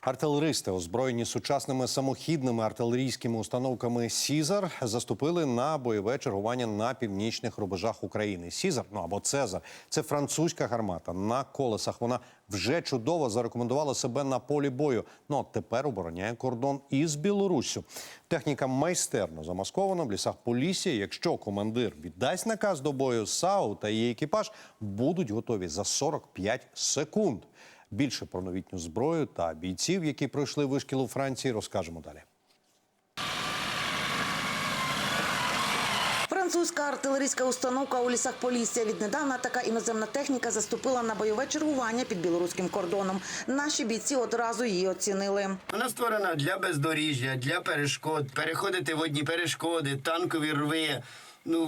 Артилеристи, озброєні сучасними самохідними артилерійськими установками Сізар, заступили на бойове чергування на північних рубежах України. Сізар, ну або Цезар, це французька гармата на колесах. Вона вже чудово зарекомендувала себе на полі бою. Ну а тепер обороняє кордон із Білоруссю. Техніка майстерно замаскована в лісах Полісся. Якщо командир віддасть наказ до бою, САУ та її екіпаж будуть готові за 45 секунд. Більше про новітню зброю та бійців, які пройшли вишкіл у Франції, розкажемо далі. Французька артилерійська установка у лісах Полісся. Віднедавна така іноземна техніка заступила на бойове чергування під білоруським кордоном. Наші бійці одразу її оцінили. Вона створена для бездоріжжя, для перешкод, переходити водні перешкоди, танкові рви. Ну,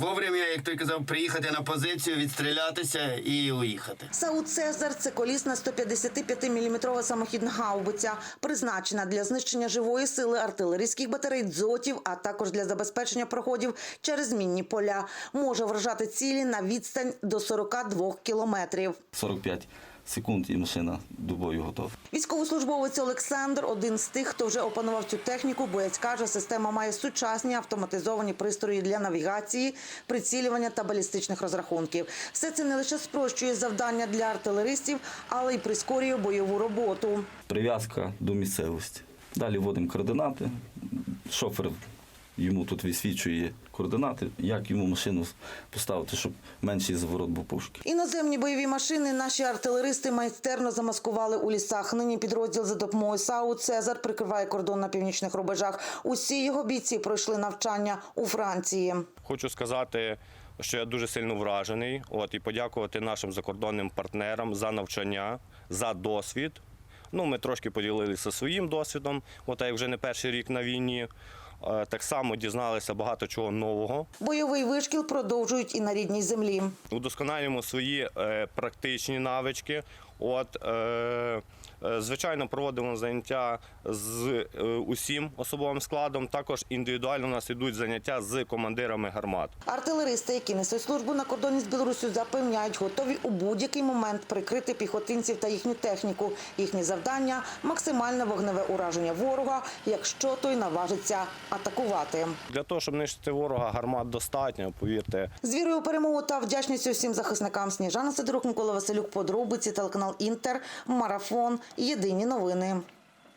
вовремя, як той казав, приїхати на позицію, відстрілятися і уїхати. САУ «Цезар» – це колісна 155-мм самохідна гаубиця, призначена для знищення живої сили артилерійських батарей дзотів, а також для забезпечення проходів через мінні поля. Може вражати цілі на відстань до 42 кілометрів. 45 секунд і машина до бою готова. Військовослужбовець Олександр один з тих, хто вже опанував цю техніку. Боєць каже, система має сучасні автоматизовані пристрої для навігації, прицілювання та балістичних розрахунків. Все це не лише спрощує завдання для артилеристів, але й прискорює бойову роботу. Прив'язка до місцевості. Далі вводимо координати. Шофер йому тут висвічує координати, як йому машину поставити, щоб менший заворот був пушки. Іноземні бойові машини наші артилеристи майстерно замаскували у лісах. Нині підрозділ за допомогою САУ «Цезар» прикриває кордон на північних рубежах. Усі його бійці пройшли навчання у Франції. Хочу сказати, що я дуже сильно вражений. От і подякувати нашим закордонним партнерам за навчання, за досвід. Ну, ми трошки поділилися своїм досвідом, от а як вже не перший рік на війні. Е, Так само дізналися багато чого нового. Бойовий вишкіл продовжують і на рідній землі. Удосконалюємо свої е, практичні навички. От, е, звичайно, проводимо заняття з е, усім особовим складом. Також індивідуально у нас ідуть заняття з командирами гармат. Артилеристи, які несуть службу на кордоні з Білоруссю, запевняють, готові у будь-який момент прикрити піхотинців та їхню техніку. Їхнє завдання максимальне вогневе ураження ворога, якщо той наважиться атакувати. Для того, щоб нищити ворога, гармат достатньо, повірте. З вірою у перемогу та вдячністю всім захисникам Сніжана Сидорук, Микола Василюк, подробиці, телеканал Інтер, Марафон, Єдині новини.